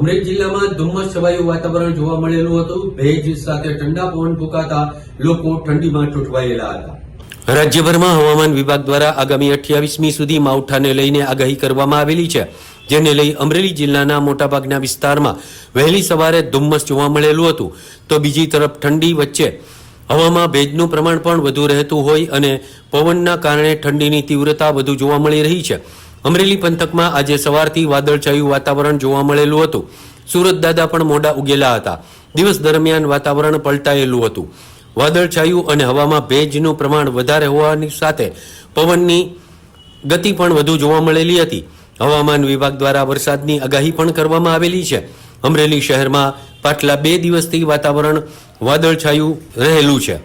અમરેલી જિલ્લામાં ધુમ્મસ છવાયું વાતાવરણ જોવા મળેલું હતું. ભેજ સાથે ઠંડા પવન ફૂંકાતા લોકો ઠંડીમાં ઠૂંઠવાયેલા હતા. રાજ્યભરમાં હવામાન વિભાગ દ્વારા આગામી અઠ્યાવીસમી સુધી માવઠાને લઈને આગાહી કરવામાં આવેલી છે, જેને લઈ અમરેલી જિલ્લાના મોટાભાગના વિસ્તારમાં વહેલી સવારે ધુમ્મસ જોવા મળેલું હતું. તો બીજી તરફ ઠંડી વચ્ચે હવામાં ભેજનું પ્રમાણ પણ વધુ રહેતું હોય અને પવનના કારણે ઠંડીની તીવ્રતા વધુ જોવા મળી રહી છે. અમરેલી પંથકમાં આજે સવારથી વાદળછાયું વાતાવરણ જોવા મળેલું હતું. સુરત દાદા પણ મોડા ઉગેલા હતા. દિવસ દરમિયાન વાતાવરણ પલટાયેલું હતું. વાદળછાયું અને હવામાં ભેજનું પ્રમાણ વધારે હોવાની સાથે પવનની ગતિ પણ વધુ જોવા મળેલી હતી. હવામાન વિભાગ દ્વારા વરસાદની આગાહી પણ કરવામાં આવેલી છે. અમરેલી શહેરમાં પાછલા બે દિવસથી વાતાવરણ વાદળછાયું રહેલું છે.